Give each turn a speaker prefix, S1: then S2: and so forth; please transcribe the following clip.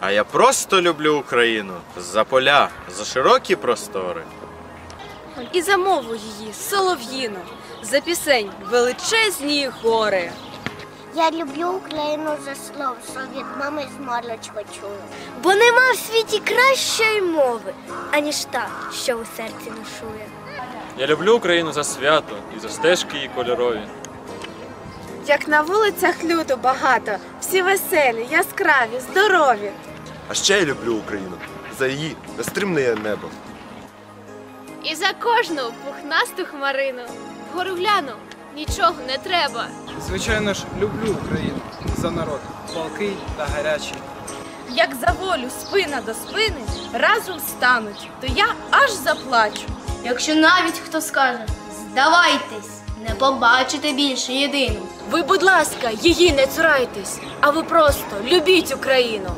S1: А я просто люблю Україну за поля, за широкі простори.
S2: І за мову її солов'їну, за пісень величезні гори.
S3: Я люблю Україну за слово, що від мами з маличку чую.
S4: Бо нема в світі кращої мови, аніж та, що у серці ношує.
S5: Я люблю Україну за свято і за стежки її кольорові.
S2: Як на вулицях люду багато, всі веселі, яскраві, здорові.
S6: А ще я люблю Україну за її нестримне небо.
S7: І за кожну пухнасту хмарину. Вгору гляну, нічого не треба.
S8: Звичайно ж, люблю Україну за народ, палкий та гарячий.
S2: Як за волю спина до спини разом стануть, то я аж заплачу.
S9: Якщо навіть хто скаже здавайтесь, не побачите більше єдину.
S2: Ви, будь ласка, її не цурайтесь, а ви просто любіть Україну.